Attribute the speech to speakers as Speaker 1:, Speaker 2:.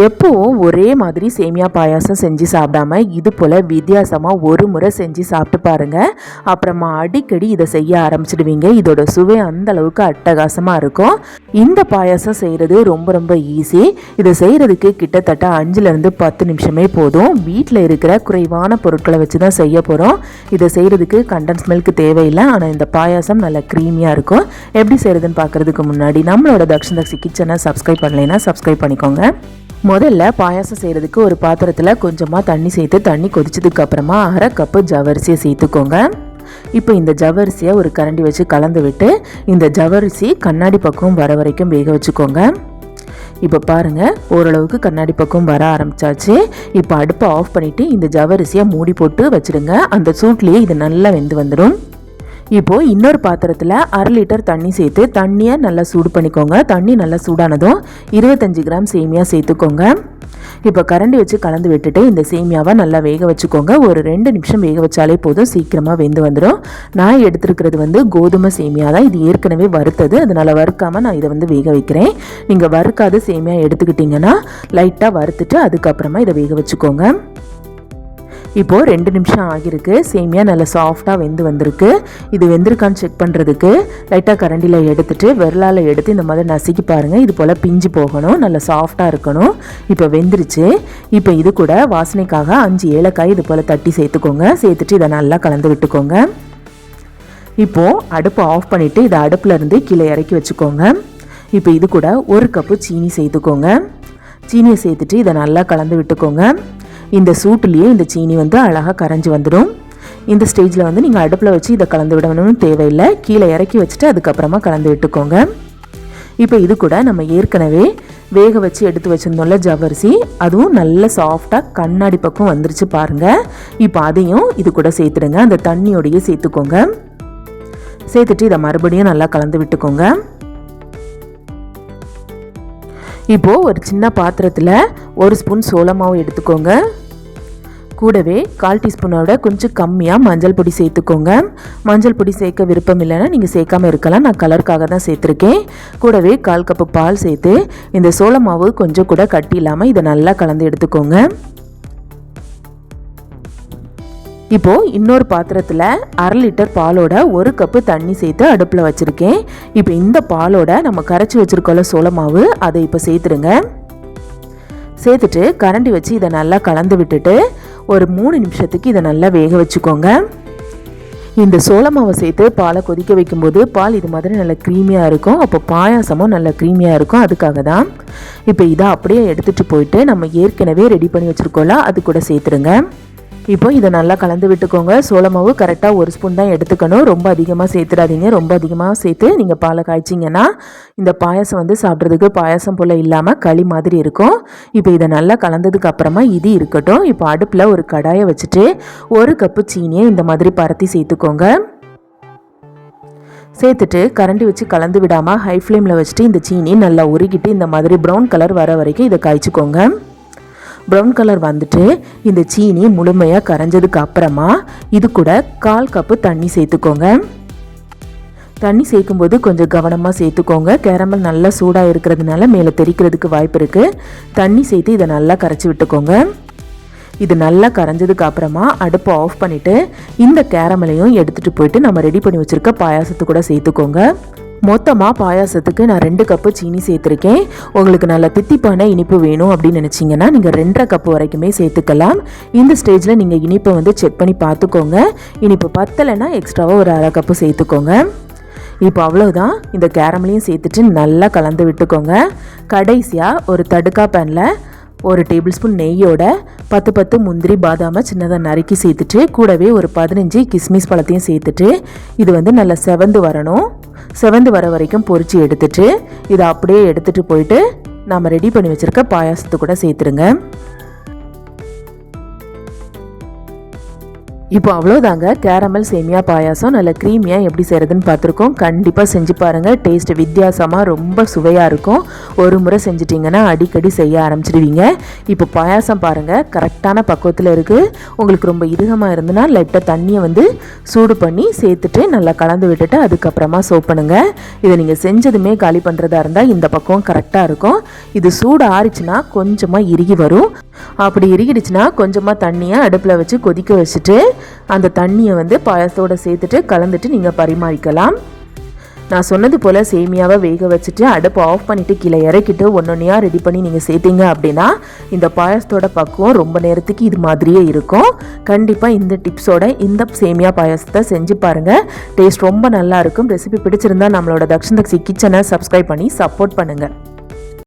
Speaker 1: எப்போவும் ஒரே மாதிரி சேமியா பாயாசம் செஞ்சு சாப்பிடாம இது போல் வித்தியாசமாக ஒரு முறை செஞ்சு சாப்பிட்டு பாருங்க. அப்புறமா அடிக்கடி இதை செய்ய ஆரம்பிச்சிடுவீங்க. இதோட சுவை அந்த அளவுக்கு அட்டகாசமாக இருக்கும். இந்த பாயாசம் செய்கிறது ரொம்ப ரொம்ப ஈஸி இதை செய்கிறதுக்கு கிட்டத்தட்ட அஞ்சுலேருந்து பத்து நிமிஷமே போதும். வீட்டில் இருக்கிற குறைவான பொருட்களை வச்சு தான் செய்ய போகிறோம் இதை செய்கிறதுக்கு கண்டன்ஸ் மில்க் தேவையில்லை. ஆனால் இந்த பாயாசம் நல்லா க்ரீமியாக இருக்கும். எப்படி செய்கிறதுன்னு பார்க்குறதுக்கு முன்னாடி நம்மளோட தக்ஷன் தக்ஷி கிச்சனை சப்ஸ்கிரைப் பண்ணலைன்னா சப்ஸ்கிரைப் பண்ணிக்கோங்க. முதல்ல பாயாசம் செய்கிறதுக்கு ஒரு பாத்திரத்தில் கொஞ்சமாக தண்ணி சேர்த்து தண்ணி கொதிச்சதுக்கு அப்புறமா அரை கப்பு ஜவரிசியை சேர்த்துக்கோங்க. இப்போ இந்த ஜவரிசியை ஒரு கரண்டி வச்சு கலந்து விட்டு இந்த ஜவரிசி கண்ணாடி பக்கம் வர வரைக்கும் வேக வச்சுக்கோங்க. இப்போ பாருங்கள் ஓரளவுக்கு கண்ணாடி பக்கம் வர ஆரம்பிச்சாச்சு. இப்போ அடுப்பை ஆஃப் பண்ணிவிட்டு இந்த ஜவரிசியை மூடி போட்டு வச்சுடுங்க. அந்த சூட்லேயே இது நல்லா வெந்து வந்துடும். இப்போது இன்னொரு பாத்திரத்தில் அரை லிட்டர் தண்ணி சேர்த்து தண்ணியை நல்லா சூடு பண்ணிக்கோங்க. தண்ணி நல்லா சூடானதும் இருபத்தஞ்சி கிராம் சேமியா சேர்த்துக்கோங்க. இப்போ கரண்டி வச்சு கலந்து விட்டுட்டு இந்த சேமியாவை நல்லா வேக வச்சுக்கோங்க. ஒரு ரெண்டு நிமிஷம் வேக வச்சாலே போதும். சீக்கிரமாக வெந்து வந்துடும் நான் எடுத்துருக்கிறது வந்து கோதுமை சேமியா தான். இது ஏற்கனவே வறுத்தது. அதனால் வறுக்காமல் நான் இதை வந்து வேக வைக்கிறேன். நீங்கள் வறுக்காத சேமியா எடுத்துக்கிட்டிங்கன்னா லைட்டாக வறுத்துட்டு அதுக்கப்புறமா இதை வேக வச்சுக்கோங்க. இப்போது ரெண்டு நிமிஷம் ஆகியிருக்கு. சேமியா நல்லா சாஃப்டாக வெந்து வந்திருக்கு. இது வெந்திருக்கான்னு செக் பண்ணுறதுக்கு லைட்டாக கரண்டியில் எடுத்துட்டு விரலால் எடுத்து இந்த மாதிரி நசுக்கி பாருங்கள் இது போல் பிஞ்சு போகணும் நல்லா சாஃப்டாக இருக்கணும். இப்போ வெந்துருச்சு. இப்போ இது கூட வாசனைக்காக அஞ்சு ஏலக்காய் இது போல் தட்டி சேர்த்துக்கோங்க. சேர்த்துட்டு இதை நல்லா கலந்து விட்டுக்கோங்க. இப்போது அடுப்பை ஆஃப் பண்ணிவிட்டு இதை அடுப்பில் இருந்து கீழே இறக்கி வச்சுக்கோங்க. இப்போ இது கூட ஒரு கப்பு சீனி சேர்த்துக்கோங்க. சீனியை சேர்த்துட்டு இதை நல்லா கலந்து விட்டுக்கோங்க. இந்த சூட்டுலேயே இந்த சீனி வந்து அழகாக கரைஞ்சி வந்துடும். இந்த ஸ்டேஜில் வந்து நீங்கள் அடுப்பில் வச்சு இதை கலந்து விடணும்னு தேவையில்லை. கீழே இறக்கி வச்சுட்டு அதுக்கப்புறமா கலந்து விட்டுக்கோங்க. இப்போ இது கூட நம்ம ஏற்கனவே வேக வச்சு எடுத்து வச்சுருந்தோம்ல ஜவ்வரிசி அதுவும் நல்ல சாஃப்டாக கண்ணாடி பக்கம் வந்துருச்சு பாருங்கள் இப்போ அதையும் இது கூட சேர்த்துடுங்க. அந்த தண்ணியோடையே சேர்த்துக்கோங்க. சேர்த்துட்டு இதை மறுபடியும் நல்லா கலந்து விட்டுக்கோங்க. இப்போது ஒரு சின்ன பாத்திரத்தில் ஒரு ஸ்பூன் சோளமாவும் எடுத்துக்கோங்க. கூடவே கால் டீஸ்பூனோட கொஞ்சம் கம்மியாக மஞ்சள் பொடி சேர்த்துக்கோங்க. மஞ்சள் பொடி சேர்க்க விருப்பம் இல்லைன்னா நீங்கள் சேர்க்காம இருக்கலாம். நான் கலருக்காக தான் சேர்த்துருக்கேன். கூடவே கால் கப்பு பால் சேர்த்து இந்த சோள மாவு கொஞ்சம் கூட கட்டி இல்லாமல் இதை நல்லா கலந்து எடுத்துக்கோங்க. இப்போது இன்னொரு பாத்திரத்தில் அரை லிட்டர் பாலோட ஒரு கப்பு தண்ணி சேர்த்து அடுப்பில் வச்சுருக்கேன். இப்போ இந்த பாலோட நம்ம கரைச்சி வச்சுருக்கோம்ல சோள மாவு அதை இப்போ சேர்த்துருங்க. சேர்த்துட்டு கரண்டி வச்சு இதை நல்லா கலந்து விட்டுட்டு ஒரு மூணு நிமிஷத்துக்கு இதை நல்லா வேக வச்சுக்கோங்க. இந்த சோள மாவை சேர்த்து பாலை கொதிக்க வைக்கும்போது பால் இது மாதிரி நல்லா க்ரீமியாக இருக்கும். அப்போ பாயாசமும் நல்லா க்ரீமியாக இருக்கும். அதுக்காக தான் இப்போ இதை அப்படியே எடுத்துகிட்டு போயிட்டு நம்ம ஏற்கனவே ரெடி பண்ணி வச்சுருக்கோம்ல அது கூட சேர்த்துருங்க இப்போ இதை நல்லா கலந்து விட்டுக்கோங்க. சோளமாவு கரெக்டாக ஒரு ஸ்பூன் தான் எடுத்துக்கணும். ரொம்ப அதிகமாக சேர்த்துடாதீங்க. ரொம்ப அதிகமாக சேர்த்து நீங்கள் பாலை காய்ச்சிங்கன்னா இந்த பாயாசம் வந்து சாப்பிட்றதுக்கு பாயாசம் போல் இல்லாமல் களி மாதிரி இருக்கும். இப்போ இதை நல்லா கலந்ததுக்கு அப்புறமா இது இருக்கட்டும். இப்போ அடுப்பில் ஒரு கடாயை வச்சுட்டு ஒரு கப்பு சீனியை இந்த மாதிரி பரத்தி சேர்த்துக்கோங்க. சேர்த்துட்டு கரண்டி வச்சு கலந்து விடாமல் ஹை ஃப்ளேமில் வச்சுட்டு இந்த சீனி நல்லா உருகிட்டு இந்த மாதிரி ப்ரௌன் கலர் வர வரைக்கும் இதை காய்ச்சிக்கோங்க. ப்ரௌன் கலர் வந்துட்டு இந்த சீனி முழுமையாக கரைஞ்சதுக்கு அப்புறமா இது கூட கால் கப்பு தண்ணி சேர்த்துக்கோங்க. தண்ணி சேர்க்கும்போது கொஞ்சம் கவனமாக சேர்த்துக்கோங்க. கேரமல் நல்லா சூடாக இருக்கிறதுனால மேலே தெரிக்கிறதுக்கு வாய்ப்பு இருக்குது தண்ணி சேர்த்து இதை நல்லா கரைச்சி விட்டுக்கோங்க. இது நல்லா கரைஞ்சதுக்கு அப்புறமா அடுப்பை ஆஃப் பண்ணிவிட்டு இந்த கேரமலையும் எடுத்துகிட்டு போயிட்டு நம்ம ரெடி பண்ணி வச்சுருக்க பாயாசத்து கூட சேர்த்துக்கோங்க. மொத்தமாக பாயாசத்துக்கு நான் ரெண்டு கப்பு சீனி சேர்த்துருக்கேன். உங்களுக்கு நல்ல தித்திப்பான இனிப்பு வேணும் அப்படின்னு நினச்சிங்கன்னா நீங்கள் ரெண்டரை கப்பு வரைக்குமே சேர்த்துக்கலாம். இந்த ஸ்டேஜில் நீங்கள் இனிப்பை வந்து செக் பண்ணி பார்த்துக்கோங்க. இனிப்பு பத்தலைன்னா எக்ஸ்ட்ராவாக ஒரு அரை கப்பு சேர்த்துக்கோங்க. இப்போ அவ்வளோதான் இந்த கேரமலையும் சேர்த்துட்டு நல்லா கலந்து விட்டுக்கோங்க. கடைசியாக ஒரு தடுக்கா பேனில் ஒரு டேபிள் ஸ்பூன் நெய்யோட பத்து பத்து முந்திரி பாதாமை சின்னதாக நறுக்கி சேர்த்துட்டு கூடவே ஒரு பதினஞ்சு கிஸ்மிஸ் பழத்தையும் சேர்த்துட்டு இது வந்து நல்லா செவந்து வரணும். செவந்து வர வரைக்கும் பொரிச்சு எடுத்துட்டு இதை அப்படியே எடுத்துகிட்டு போயிட்டு நாம் ரெடி பண்ணி வச்சுருக்க பாயாசத்து கூட சேர்த்துருங்க. இப்போ அவ்வளோதாங்க. கேரமல் சேமியா பாயாசம். நல்ல க்ரீமியாக எப்படி செய்கிறதுன்னு பார்த்துருக்கோம். கண்டிப்பாக செஞ்சு பாருங்கள் டேஸ்ட் வித்தியாசமாக ரொம்ப சுவையாக இருக்கும். ஒரு முறை செஞ்சிட்டிங்கன்னா அடிக்கடி செய்ய ஆரம்பிச்சிடுவீங்க இப்போ பாயாசம் பாருங்கள் கரெக்டான பக்குவத்தில் இருக்குது உங்களுக்கு ரொம்ப இறுகமாக இருந்ததுன்னா லைட்டாக தண்ணியை வந்து சூடு பண்ணி சேர்த்துட்டு நல்லா கலந்து விட்டுட்டு அதுக்கப்புறமா சோப் பண்ணுங்கள் இதை நீங்கள் செஞ்சதுமே காலி பண்ணுறதா இருந்தால் இந்த பக்கம் கரெக்டாக இருக்கும். இது சூடு ஆறிச்சுன்னா கொஞ்சமாக இறுகி வரும். அப்படி இறுகிடுச்சுன்னா கொஞ்சமாக தண்ணியை அடுப்பில் வச்சு கொதிக்க வச்சுட்டு அந்த தண்ணியை வந்து பாயசத்தோடு சேர்த்துட்டு கலந்துட்டு நீங்கள் பரிமாறிக்கலாம். நான் சொன்னது போல் சேமியாவை வேக வச்சுட்டு அடுப்பை ஆஃப் பண்ணிவிட்டு கீழே இறக்கிட்டு ஒன்றொன்னையாக ரெடி பண்ணி நீங்கள் சேர்த்தீங்க அப்படின்னா இந்த பாயசத்தோட பக்குவம் ரொம்ப நேரத்துக்கு இது மாதிரியே இருக்கும். கண்டிப்பாக இந்த டிப்ஸோட இந்த சேமியா பாயாசத்தை செஞ்சு பாருங்கள் டேஸ்ட் ரொம்ப நல்லா இருக்கும். ரெசிபி பிடிச்சிருந்தா நம்மளோட தக்ஷன் தக்ஷி கிச்சனை சப்ஸ்கிரைப் பண்ணி சப்போர்ட் பண்ணுங்கள்